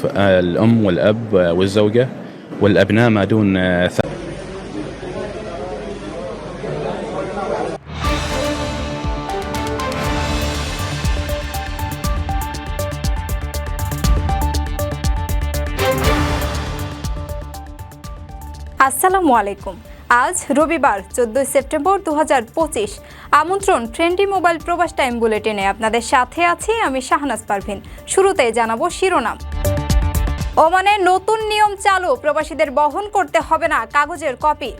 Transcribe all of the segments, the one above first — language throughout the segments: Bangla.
الأم والأب والزوجة والأبناء ما دون আসসালামু আলাইকুম আজ রবিবার চোদ্দই সেপ্টেম্বর দু আমন্ত্রণ ট্রেন্ডি মোবাইল প্রবাস টাইম বুলেটিনে আপনাদের সাথে আছি আমি শাহনাজ পারভিন শুরুতে জানাবো শিরোনাম ওমানে নতুন নিয়ম চালু, প্রবাসীদের বহন করতে হবে না, কাগজের কপি।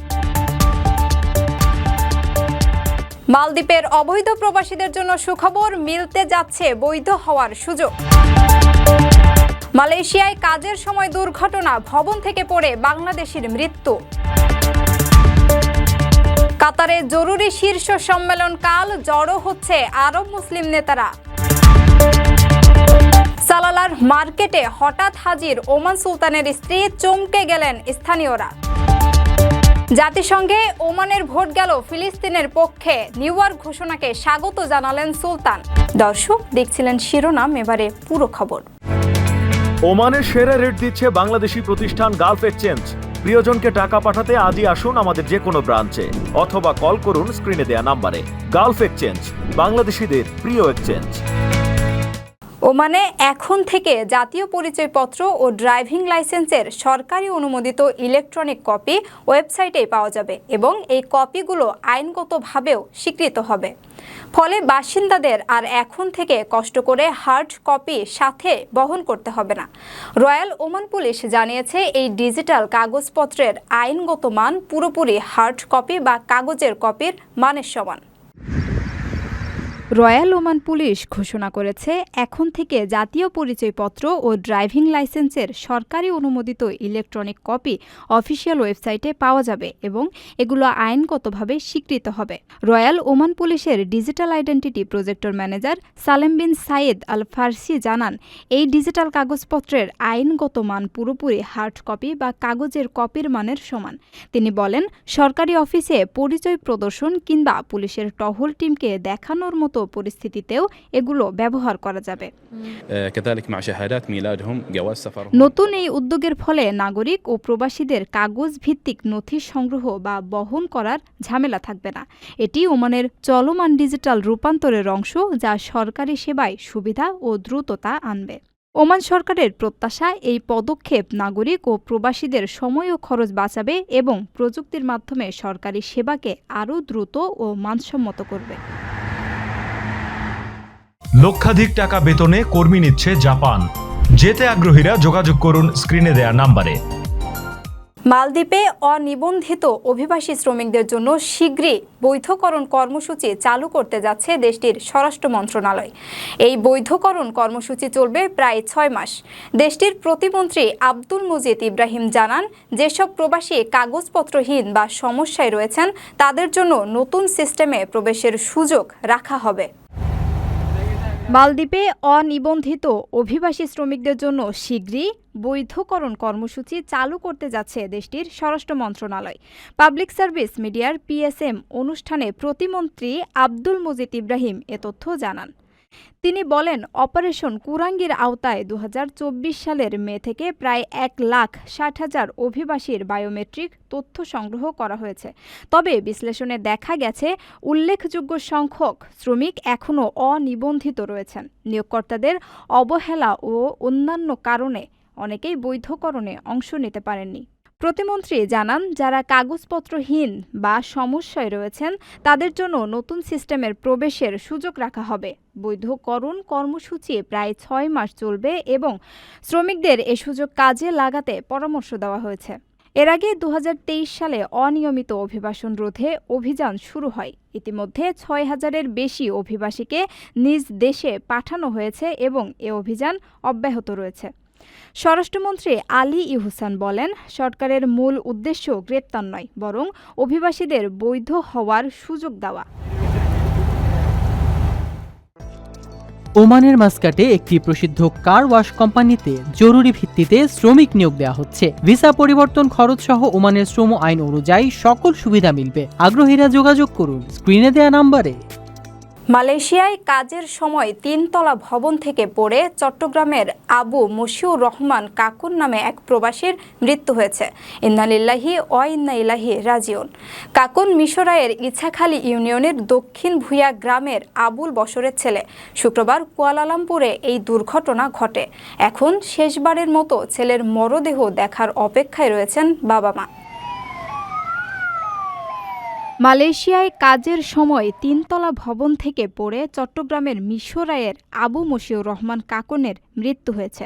মালদ্বীপের অবৈধ প্রবাসীদের জন্য সুখবর, মিলতে যাচ্ছে বৈধ হওয়ার সুযোগ। মালয়েশিয়ায় কাজের সময় দুর্ঘটনা, ভবন থেকে পড়ে বাংলাদেশির মৃত্যু। কাতারে জরুরি শীর্ষ সম্মেলন কাল জড়ো হচ্ছে আরব মুসলিম নেতারা। সালালার মার্কেটে হঠাৎ হাজির ওমান সুলতানের স্ত্রী চমকে গেলেন স্থানীয়রা। জাতিসংঘে ওমানের ভোট গেল ফিলিস্তিনের পক্ষে, নিউ ইয়র্ক ঘোষণাকে স্বাগত জানালেন সুলতান। দর্শক, দেখছিলেন শিরোনাম, এবারে পুরো খবর। ওমানের সেরা রেট দিচ্ছে বাংলাদেশি প্রতিষ্ঠান গালফ এক্সচেঞ্জ। প্রিয়জনকে টাকা পাঠাতে আজই আসুন আমাদের যে কোনো ব্রাঞ্চে, অথবা কল করুন স্ক্রিনে দেয়া নাম্বারে। গালফ এক্সচেঞ্জ, বাংলাদেশিদের প্রিয় এক্সচেঞ্জ। ওমানে এখন থেকে জাতীয় পরিচয়পত্র ও ড্রাইভিং লাইসেন্সের সরকারি অনুমোদিত ইলেকট্রনিক কপি ওয়েবসাইটে পাওয়া যাবে এবং এই কপিগুলো আইনগতভাবেও স্বীকৃত হবে। ফলে বাসিন্দাদের আর এখন থেকে কষ্ট করে হার্ড কপি সাথে বহন করতে হবে না। রয়্যাল ওমান পুলিশ জানিয়েছে, এই ডিজিটাল কাগজপত্রের আইনগত মান পুরোপুরি হার্ড কপি বা কাগজের কপির মানের সমান। রয়্যাল ওমান পুলিশ ঘোষণা করেছে, এখন থেকে জাতীয় পরিচয়পত্র ও ড্রাইভিং লাইসেন্সের সরকারি অনুমোদিত ইলেকট্রনিক কপি অফিসিয়াল ওয়েবসাইটে পাওয়া যাবে এবং এগুলো আইনগতভাবে স্বীকৃত হবে। রয়্যাল ওমান পুলিশের digital identity projector manager Salem bin Said Al Farsi জানান, এই ডিজিটাল কাগজপত্রের আইনগত মান পুরোপুরি হার্ড কপি বা কাগজের কপির মানের সমান। তিনি বলেন, সরকারি অফিসে পরিচয় প্রদর্শন কিংবা পুলিশের টহল টিমকে দেখানোর মতো পরিস্থিতিতেও এগুলো ব্যবহার করা যাবে। নতুন এই উদ্যোগের ফলে নাগরিক ও প্রবাসীদের কাগজ ভিত্তিক নথি সংগ্রহ বা বহন করার ঝামেলা থাকবে না। এটি ওমানের চলমান ডিজিটাল রূপান্তরের অংশ যা সরকারি সেবায় সুবিধা ও দ্রুততা আনবে। ওমান সরকারের প্রত্যাশা এই পদক্ষেপ নাগরিক ও প্রবাসীদের সময় ও খরচ বাঁচাবে এবং প্রযুক্তির মাধ্যমে সরকারি সেবাকে আরও দ্রুত ও মানসম্মত করবে। লক্ষাধিক টাকা বেতনে কর্মী নিচ্ছে জাপান। যেতে আগ্রহীরা যোগাযোগ করুন স্ক্রিনে দেয়া নাম্বারে। মালদ্বীপে অনিবন্ধিত অভিবাসী শ্রমিকদের জন্য শীঘ্রই বৈধকরণ কর্মসূচি চালু করতে যাচ্ছে দেশটির স্বরাষ্ট্র মন্ত্রণালয়। এই বৈধকরণ কর্মসূচি চলবে প্রায় ছয় মাস। দেশটির প্রতিমন্ত্রী আব্দুল মুজিদ ইব্রাহিম জানান, যেসব প্রবাসী কাগজপত্রহীন বা সমস্যায় রয়েছেন, তাদের জন্য নতুন সিস্টেমে প্রবেশের সুযোগ রাখা হবে। মালদ্বীপে অনিবন্ধিত অভিবাসী শ্রমিকদের জন্য শীঘ্রই বৈধকরণ কর্মসূচি চালু করতে যাচ্ছে দেশটির স্বরাষ্ট্র মন্ত্রণালয়। পাবলিক সার্ভিস মিডিয়ার পিএসএম অনুষ্ঠানে প্রতিমন্ত্রী আব্দুল মজিদ ইব্রাহিম এ তথ্য জানান। তিনি বলেন, অপারেশন কুরাঙ্গির আওতায় দু হাজার চব্বিশ সালের মে থেকে প্রায় এক লাখ ষাট হাজার অভিবাসীর বায়োমেট্রিক তথ্য সংগ্রহ করা হয়েছে। তবে বিশ্লেষণে দেখা গেছে, উল্লেখযোগ্য সংখ্যক শ্রমিক এখনও অনিবন্ধিত রয়েছেন। নিয়োগকর্তাদের অবহেলা ও অন্যান্য কারণে অনেকেই বৈধকরণে অংশ নিতে পারেননি। প্রতিমন্ত্রী জানান, যারা কাগজপত্রহীন বা সমস্যায় রয়েছেন, তাদের জন্য নতুন সিস্টেমের প্রবেশের সুযোগ রাখা হবে। বৈধকরণ কর্মসূচি প্রায় ছয় মাস চলবে এবং শ্রমিকদের এ সুযোগ কাজে লাগাতে পরামর্শ দেওয়া হয়েছে। এর আগে দু হাজার তেইশ সালে অনিয়মিত অভিবাসন রোধে অভিযান শুরু হয়। ইতিমধ্যে ছয় হাজারের বেশি অভিবাসীকে নিজ দেশে পাঠানো হয়েছে এবং এ অভিযান অব্যাহত রয়েছে। স্বরাষ্ট্রমন্ত্রী আলী ইহুসান বলেন, সরকারের মূল উদ্দেশ্য গ্রেপ্তার নয়, বরং অভিবাসীদের বৈধ হওয়ার সুযোগ দেওয়া। ওমানের মাস্কাটে একটি প্রসিদ্ধ কার ওয়াশ কোম্পানিতে জরুরি ভিত্তিতে শ্রমিক নিয়োগ দেওয়া হচ্ছে। ভিসা পরিবর্তন খরচ সহ ওমানের শ্রম আইন অনুযায়ী সকল সুবিধা মিলবে। আগ্রহীরা যোগাযোগ করুন। স্ক্রিনে দেয়া নাম্বারে মালয়েশিয়ায় কাজের সময় তিনতলা ভবন থেকে পড়ে চট্টগ্রামের আবু মশিউর রহমান কাকুন নামে এক প্রবাসীর মৃত্যু হয়েছে। ইন্নালিল্লাহি অ ইন্না ইলাহি রাজিউন। কাকুন মিশরায়ের ইছাখালী ইউনিয়নের দক্ষিণ ভুইয়া গ্রামের আবুল বসরের ছেলে। শুক্রবার কুয়ালালামপুরে এই দুর্ঘটনা ঘটে। এখন শেষবারের মতো ছেলের মরদেহ দেখার অপেক্ষায় রয়েছেন বাবা মা। মালয়েশিয়ায় কাজের সময় তিনতলা ভবন থেকে পড়ে চট্টগ্রামের মিশরায়ের আবু মশিউর রহমান কাকনের মৃত্যু হয়েছে।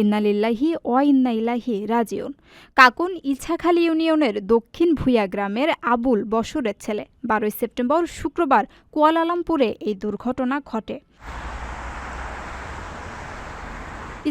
ইন্নালিল্লাহি ও ইন্নাইল্লাহি রাজিউন। কাকুন ইছাখালী ইউনিয়নের দক্ষিণ ভুইয়া গ্রামের আবুল বসরের ছেলে। বারোই সেপ্টেম্বর শুক্রবার কুয়ালালামপুরে এই দুর্ঘটনা ঘটে।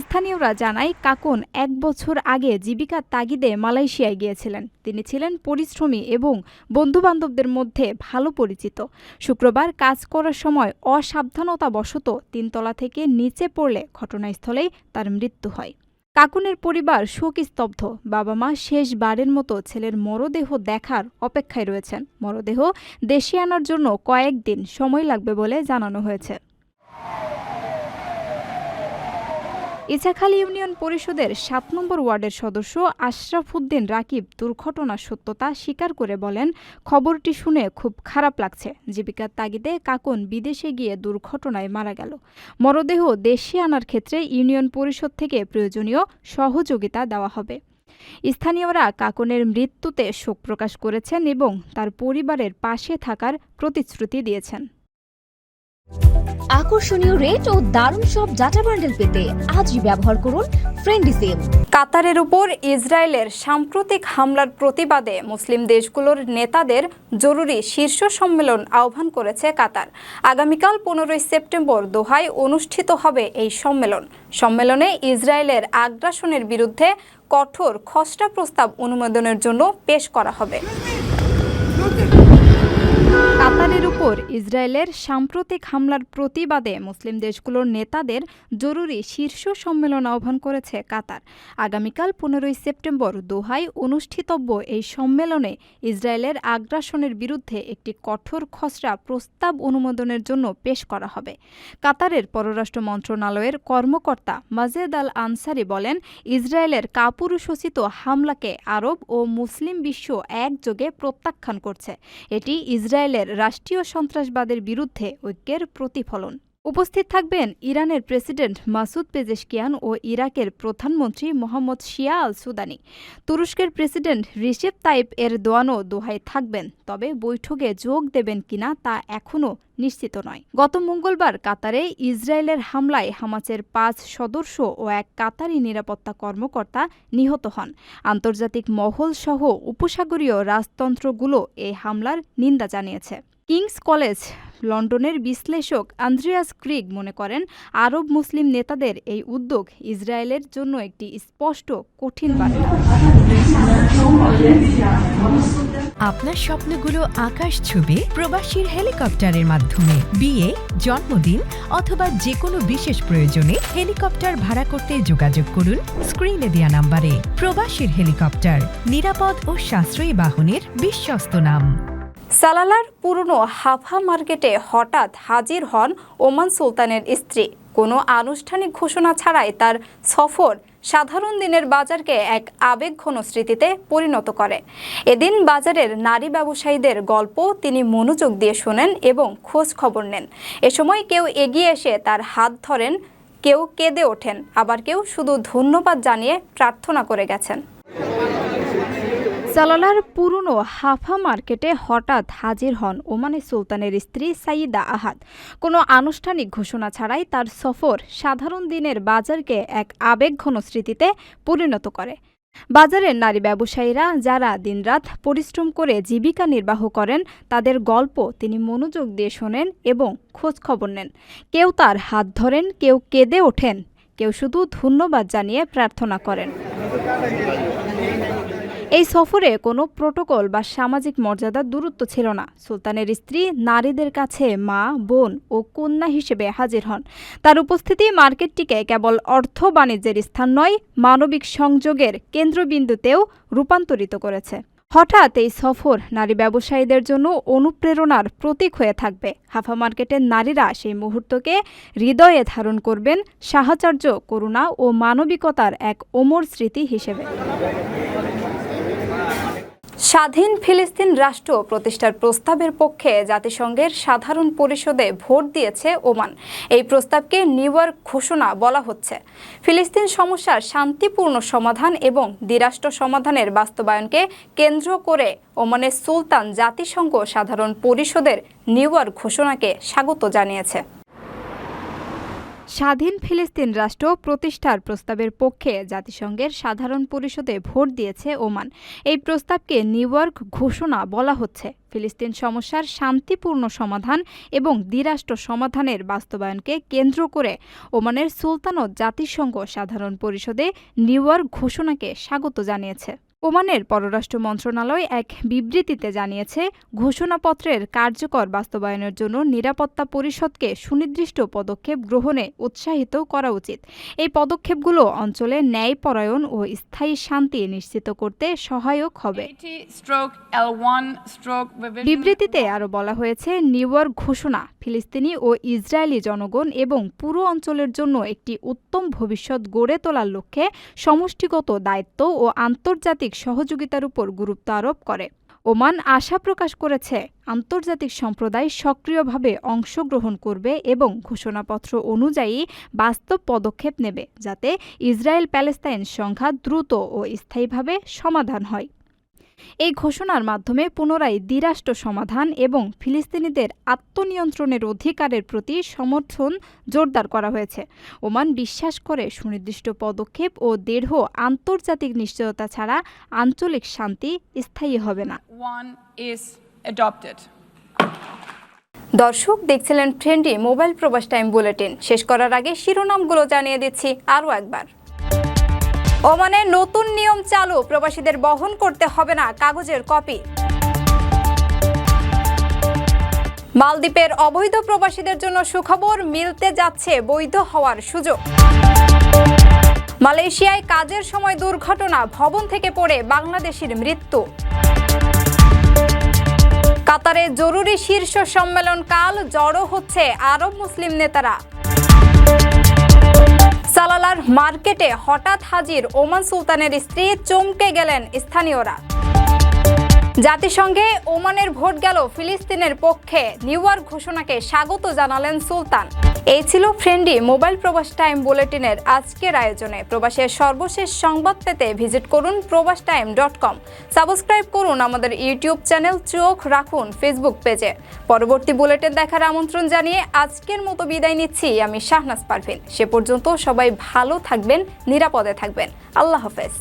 স্থানীয়রা জানায়, কাকুন এক বছর আগে জীবিকার তাগিদে মালয়েশিয়ায় গিয়েছিলেন। তিনি ছিলেন পরিশ্রমী এবং বন্ধুবান্ধবদের মধ্যে ভালো পরিচিত। শুক্রবার কাজ করার সময় অসাবধানতাবশত তিনতলা থেকে নিচে পড়লে ঘটনাস্থলেই তার মৃত্যু হয়। কাকুনের পরিবার শোকস্তব্ধ। বাবা মা শেষবারের মতো ছেলের মরদেহ দেখার অপেক্ষায় রয়েছেন। মরদেহ দেশে আনার জন্য কয়েকদিন সময় লাগবে বলে জানানো হয়েছে। ইছাখালী ইউনিয়ন পরিষদের সাত নম্বর ওয়ার্ডের সদস্য আশরাফ উদ্দিন রাকিব দুর্ঘটনার সত্যতা স্বীকার করে বলেন, খবরটি শুনে খুব খারাপ লাগছে। জীবিকার তাগিদে কাকুন বিদেশে গিয়ে দুর্ঘটনায় মারা গেল। মরদেহ দেশে আনার ক্ষেত্রে ইউনিয়ন পরিষদ থেকে প্রয়োজনীয় সহযোগিতা দেওয়া হবে। স্থানীয়রা কাকনের মৃত্যুতে শোক প্রকাশ করেছেন এবং তার পরিবারের পাশে থাকার প্রতিশ্রুতি দিয়েছেন। আকর্ষণীয় রেট ও দারুণ সব ডাটা বান্ডেল পেতে আজই ব্যবহার করুন ফ্রেন্ডি সিম কাতারের উপর ইসরায়েলের সাম্প্রতিক হামলার প্রতিবাদে মুসলিম দেশগুলোর নেতাদের জরুরি শীর্ষ সম্মেলন আহ্বান করেছে কাতার। আগামীকাল পনেরোই সেপ্টেম্বর দোহায় অনুষ্ঠিত হবে এই সম্মেলন। সম্মেলনে ইসরায়েলের আগ্রাসনের বিরুদ্ধে কঠোর খসড়া প্রস্তাব অনুমোদনের জন্য পেশ করা হবে। কাতারের উপর ইসরায়েলের সাম্প্রতিক হামলার প্রতিবাদে মুসলিম দেশগুলোর নেতাদের জরুরি শীর্ষ সম্মেলন আহ্বান করেছে কাতার। আগামীকাল পনেরোই সেপ্টেম্বর দোহায় অনুষ্ঠিতব্য এই সম্মেলনে ইসরায়েলের আগ্রাসনের বিরুদ্ধে একটি কঠোর খসড়া প্রস্তাব অনুমোদনের জন্য পেশ করা হবে। কাতারের পররাষ্ট্র মন্ত্রণালয়ের কর্মকর্তা মাজেদ আল আনসারি বলেন, ইসরায়েলের কাপুরুষোচিত হামলাকে আরব ও মুসলিম বিশ্ব একযোগে প্রত্যাখ্যান করছে। এটি ইসরায়েলের রাষ্ট্রীয় সন্ত্রাসবাদের বিরুদ্ধে ঐক্যের প্রতিফলন। উপস্থিত থাকবেন ইরানের প্রেসিডেন্ট মাসুদ পেজেশকিয়ান ও ইরাকের প্রধানমন্ত্রী মোহাম্মদ শিয়া আল সুদানি তুরস্কের প্রেসিডেন্ট রিসেপ তাইপ এর দোয়ানো দোহায় থাকবেন, তবে বৈঠকে যোগ দেবেন কিনা তা এখনও নিশ্চিত নয়। গত মঙ্গলবার কাতারে ইসরায়েলের হামলায় হামাসের পাঁচ সদস্য ও এক কাতারি নিরাপত্তা কর্মকর্তা নিহত হন। আন্তর্জাতিক মহল সহ উপসাগরীয় রাজতন্ত্রগুলো এই হামলার নিন্দা জানিয়েছে। কিংস কলেজ লন্ডনের বিশ্লেষক আন্দ্রিয়াস ক্রিগ মনে করেন, আরব মুসলিম নেতাদের এই উদ্যোগ ইসরায়েলের জন্য একটি স্পষ্ট কঠিন বার্তা। আপনার স্বপ্নগুলো আকাশ ছুবে প্রবাসীর হেলিকপ্টারের মাধ্যমে, বিয়ে, জন্মদিন অথবা যে কোনো বিশেষ প্রয়োজনে হেলিকপ্টার ভাড়া করতে যোগাযোগ করুন স্ক্রিনে দেওয়া নাম্বারে। প্রবাসীর হেলিকপ্টার, নিরাপদ ও সাশ্রয়ী বাহনের বিশ্বস্ত নাম। সালালার পুরনো হাফা মার্কেটে হঠাৎ হাজির হন ওমান সুলতানের স্ত্রী। কোনো আনুষ্ঠানিক ঘোষণা ছাড়াই তার সফর সাধারণ দিনের বাজারকে এক আবেগঘন স্মৃতিতে পরিণত করে। এদিন বাজারের নারী ব্যবসায়ীদের গল্প তিনি মনোযোগ দিয়ে শোনেন এবং খোঁজ খবর নেন। এ সময় কেউ এগিয়ে এসে তার হাত ধরেন, কেউ কেঁদে ওঠেন, আবার কেউ শুধু ধন্যবাদ জানিয়ে প্রার্থনা করে গেছেন। সালালার পুরনো হাফা মার্কেটে হঠাৎ হাজির হন ওমানের সুলতানের স্ত্রী সাইদা আহাদ। কোনো আনুষ্ঠানিক ঘোষণা ছাড়াই তার সফর সাধারণ দিনের বাজারকে এক আবেগঘন স্মৃতিতে পরিণত করে। বাজারের নারী ব্যবসায়ীরা যারা দিনরাত পরিশ্রম করে জীবিকা নির্বাহ করেন, তাদের গল্প তিনি মনোযোগ দিয়ে শোনেন এবং খোঁজ খবর নেন। কেউ তার হাত ধরেন, কেউ কেঁদে ওঠেন, কেউ শুধু ধন্যবাদ জানিয়ে প্রার্থনা করেন। এই সফরে কোনো প্রোটোকল বা সামাজিক মর্যাদার দূরত্ব ছিল না। সুলতানের স্ত্রী নারীদের কাছে মা, বোন ও কন্যা হিসেবে হাজির হন। তার উপস্থিতি মার্কেটটিকে কেবল অর্থ বাণিজ্যের স্থান নয়, মানবিক সংযোগের কেন্দ্রবিন্দুতেও রূপান্তরিত করেছে। হঠাৎ এই সফর নারী ব্যবসায়ীদের জন্য অনুপ্রেরণার প্রতীক হয়ে থাকবে। হাফা মার্কেটের নারীরা সেই মুহূর্তকে হৃদয়ে ধারণ করবেন সাহচর্য করুণা ও মানবিকতার এক অমর স্মৃতি হিসেবে। স্বাধীন ফিলিস্তিন রাষ্ট্র প্রতিষ্ঠার প্রস্তাবের পক্ষে জাতিসংঘের সাধারণ পরিষদে ভোট দিয়েছে ওমান। এই প্রস্তাবকে নিউ ঘোষণা বলা হচ্ছে। ফিলিস্তিন সমস্যার শান্তিপূর্ণ সমাধান এবং দ্বিরাষ্ট্র সমাধানের বাস্তবায়নকে কেন্দ্র করে ওমানের সুলতান জাতিসংঘ সাধারণ পরিষদের নিউ ঘোষণাকে স্বাগত জানিয়েছে। স্বাধীন ফিলিস্তিন রাষ্ট্র প্রতিষ্ঠার প্রস্তাবের পক্ষে জাতিসংঘের সাধারণ পরিষদে ভোট দিয়েছে ওমান। এই প্রস্তাবকে নিউ ইয়র্ক ঘোষণা বলা হচ্ছে। ফিলিস্তিন সমস্যার শান্তিপূর্ণ সমাধান এবং দ্বিরাষ্ট্র সমাধানের বাস্তবায়নকে কেন্দ্র করে ওমানের সুলতানত জাতিসংঘ সাধারণ পরিষদে নিউ ইয়র্ক ঘোষণাকে স্বাগত জানিয়েছে। ওমানের পররাষ্ট্র মন্ত্রণালয় এক বিবৃতিতে জানিয়েছে ঘোষণাপত্রের কার্যকর বাস্তবায়নের জন্য নিরাপত্তা পরিষদকে সুনির্দিষ্ট পদক্ষেপ গ্রহণে উৎসাহিত করা উচিত এই পদক্ষেপগুলো অঞ্চলে ন্যায়পরায়ণ ও স্থায়ী শান্তি নিশ্চিত করতে সহায়ক হবে stroke L1 stroke revision. বিবৃতিতে আরও বলা হয়েছে নিউ ইয়র্ক ঘোষণা ফিলিস্তিনি ও ইসরায়েলি জনগণ এবং পুরো অঞ্চলের জন্য একটি উত্তম ভবিষ্যৎ গড়ে তোলার লক্ষ্যে সমষ্টিগত দায়িত্ব ও আন্তর্জাতিক সহযোগিতার উপর গুরুত্ব আরোপ করে। ওমান আশা প্রকাশ করেছে, আন্তর্জাতিক সম্প্রদায় সক্রিয়ভাবে অংশগ্রহণ করবে এবং ঘোষণাপত্র অনুযায়ী বাস্তব পদক্ষেপ নেবে, যাতে ইসরায়েল প্যালেস্তাইন সংঘাত দ্রুত ও স্থায়ীভাবে সমাধান হয়। এই ঘোষণার মাধ্যমে পুনরায় দ্বিরাষ্ট্র সমাধান এবং ফিলিস্তিনিদের আত্মনিয়ন্ত্রণের অধিকারের প্রতি সমর্থন জোরদার করা হয়েছে। ওমান বিশ্বাস করে সুনির্দিষ্ট পদক্ষেপ ও দৃঢ় আন্তর্জাতিক নিশ্চয়তা ছাড়া আঞ্চলিক শান্তি স্থায়ী হবে না। দর্শক দেখছিলেন ট্রেন্ডি মোবাইল প্রবাস টাইম বুলেটিন। শেষ করার আগে শিরোনামগুলো জানিয়ে দিচ্ছি আরও একবার। ওমানে নতুন নিয়ম চালু, প্রবাসীদের বহন করতে হবে না, কাগজের কপি। মালদ্বীপের অবৈধ প্রবাসীদের জন্য সুখবর মিলতে যাচ্ছে বৈধ হওয়ার সুযোগ। মালয়েশিয়ায় কাজের সময় দুর্ঘটনা, ভবন থেকে পড়ে বাংলাদেশের মৃত্যু। কাতারে জরুরি শীর্ষ সম্মেলন কাল জড়ো হচ্ছে আরব মুসলিম নেতারা। সালালার মার্কেটে হঠাৎ হাজির ওমান সুলতানের স্ত্রী চমকে গেলেন স্থানীয়রা। জাতিসংঘে ওমানের ভোট গেল ফিলিস্তিনের পক্ষে। নিউ ইয়র্ক ঘোষণাকে স্বাগত জানালেন সুলতান। এই ছিল ফ্রেন্ডি মোবাইল প্রবাস টাইম বুলেটিনের আজকের আয়োজনে। প্রবাসের সর্বশেষ সংবাদ পেতে ভিজিট করুন প্রবাস টাইম ডট কম। সাবস্ক্রাইব করুন আমাদের ইউটিউব চ্যানেল চোখ রাখুন ফেসবুক পেজে। পরবর্তী বুলেটিন দেখার আমন্ত্রণ জানিয়ে আজকের মতো বিদায় নিচ্ছি আমি শাহনাজ পারভিন। সে পর্যন্ত সবাই ভালো থাকবেন, নিরাপদে থাকবেন। আল্লাহ হাফেজ।